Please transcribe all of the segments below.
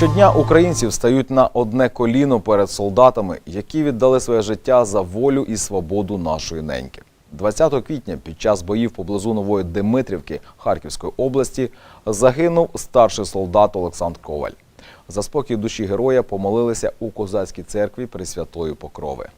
Щодня українці встають на одне коліно перед солдатами, які віддали своє життя за волю і свободу нашої неньки. 20 квітня під час боїв поблизу нової Димитрівки Харківської області загинув старший солдат Олександр Коваль. За спокій душі героя помолилися у козацькій церкві Пресвятої Покрови.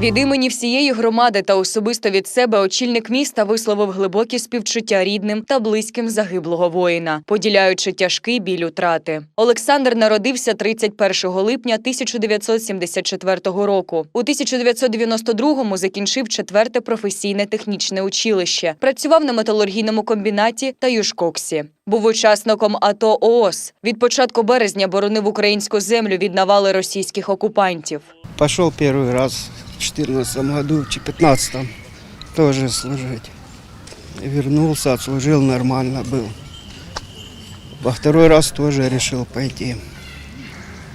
Від імені всієї громади та особисто від себе очільник міста висловив глибокі співчуття рідним та близьким загиблого воїна, поділяючи тяжкий біль утрати. Олександр народився 31 липня 1974 року. У 1992-му закінчив четверте професійне технічне училище. Працював на металургійному комбінаті та Южкоксі. Був учасником АТО ООС. Від початку березня боронив українську землю від навали російських окупантів. Пошел первый раз в 2014 году, в 2015 тоже служить. Вернулся, отслужил, нормально был. Во второй раз тоже решил пойти.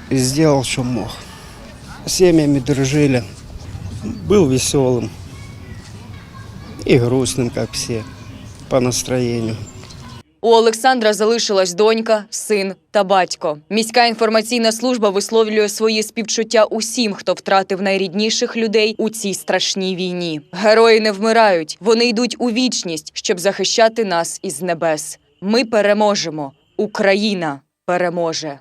И сделал, что мог. Семьями дружили. Был веселым. И грустным, как все, по настроению. У Олександра залишилась донька, син та батько. Міська інформаційна служба висловлює свої співчуття усім, хто втратив найрідніших людей у цій страшній війні. Герої не вмирають, вони йдуть у вічність, щоб захищати нас із небес. Ми переможемо. Україна переможе.